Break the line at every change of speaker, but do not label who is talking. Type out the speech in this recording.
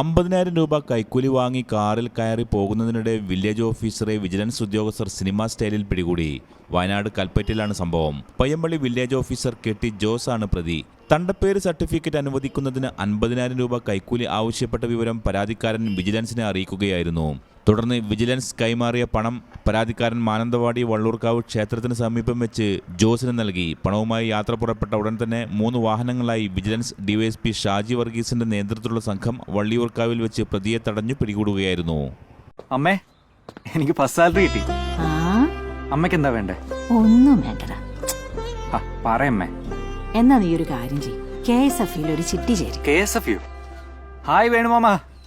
അമ്പതിനായിരം രൂപ കൈക്കൂലി വാങ്ങി കാറിൽ കയറി പോകുന്നതിനിടെ വില്ലേജ് ഓഫീസറെ വിജിലൻസ് ഉദ്യോഗസ്ഥർ സിനിമാ സ്റ്റൈലിൽ പിടികൂടി. വയനാട് കൽപ്പറ്റയിലാണ് സംഭവം. Payyampally village officer K T Jose ആണ് പ്രതി. തണ്ടപ്പേര് സർട്ടിഫിക്കറ്റ് അനുവദിക്കുന്നതിന് അൻപതിനായിരം രൂപ കൈക്കൂലി ആവശ്യപ്പെട്ട വിവരം പരാതിക്കാരൻ വിജിലൻസിനെ അറിയിക്കുകയായിരുന്നു. തുടർന്ന് വിജിലൻസ് കൈമാറിയ പണം പരാതിക്കാരൻ മാനന്തവാടി വള്ളൂർക്കാവ് ക്ഷേത്രത്തിന് സമീപം വെച്ച് ജോസിന് നൽകി. പണവുമായി യാത്ര പുറപ്പെട്ട ഉടൻ തന്നെ മൂന്ന് വാഹനങ്ങളായി വിജിലൻസ് ഡിവൈഎസ്പി ഷാജി വർഗീസിന്റെ നേതൃത്വത്തിലുള്ള സംഘം വള്ളിയൂർക്കാവിൽ വെച്ച് പ്രതിയെ തടഞ്ഞു പിടികൂടുകയായിരുന്നു.
അമ്മേ എനിക്ക് ഫസ്റ്റ് സാലറി കിട്ടി.
ആ?
അമ്മയ്ക്ക് എന്താ വേണ്ടേ?
ഒന്നും വേണ്ടടാ.
ആ പറയമ്മേ
എന്നാ നീ ഒരു കാര്യം ചെയ്യും. കെ എസ് എഫ് ഒരു ചിട്ടി ചേരും.
K S F U. Hi വേണുമാമ.